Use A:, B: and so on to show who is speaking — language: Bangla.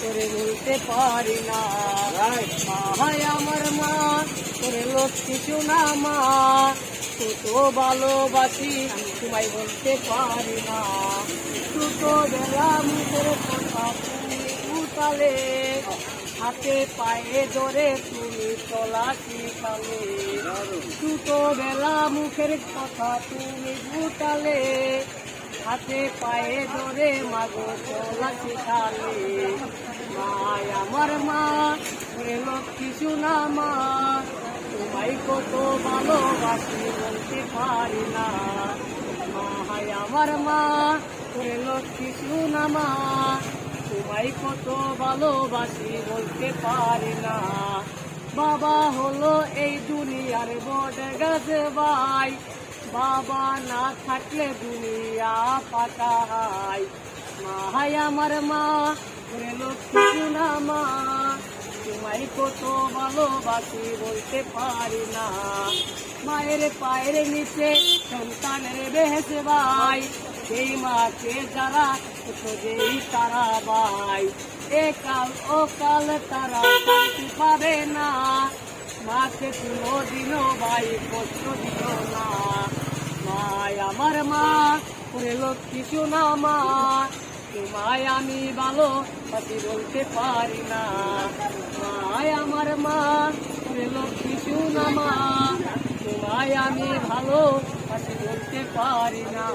A: করে বলতে পারি না। আমার মা করে না মা ভালোবাসি তোমায় বলতে পারি না। ছোট বেলা মুখের হাতে পায়ে ধরে তুমি চলা শিখালে ছোট বেলা মুখের কথা তুমি উতালে হাতে পায়ে ধরে, মাগো, চলা শিখালে মায় আমার মা প্রেম কিছু না মা, তোমায় কত ভালোবাসি বলতে পারি না। মায় আমার মা প্রেম কিছু না মা, তোমায় কত ভালোবাসি বলতে পারি না। বাবা হলো এই দুনিয়ার বড় গাছে ভাই। বাবা না থাকলে দুনিয়া পাতা পাতাই মাহাই আমার মা লক্ষ্মী না মা। তোমায় কত ভালোবাসি বলতে পারি না। মায়ের পায়ের নিচে সন্তানের বেহেছে ভাই। সেই মাকে যারা তারা ভাই। এ কাল ও কাল তারা শান্তি পাবে না। মাকে কোনো দিনও ভাই কষ্ট দিও না। মায় আমার মা লোক কিছু না মা। তোমায় আমি ভালো পাতি বলতে পারি না। মায় আমার মা লোক কিছু না মা। তোমায় আমি ভালো পাতি বলতে পারি না।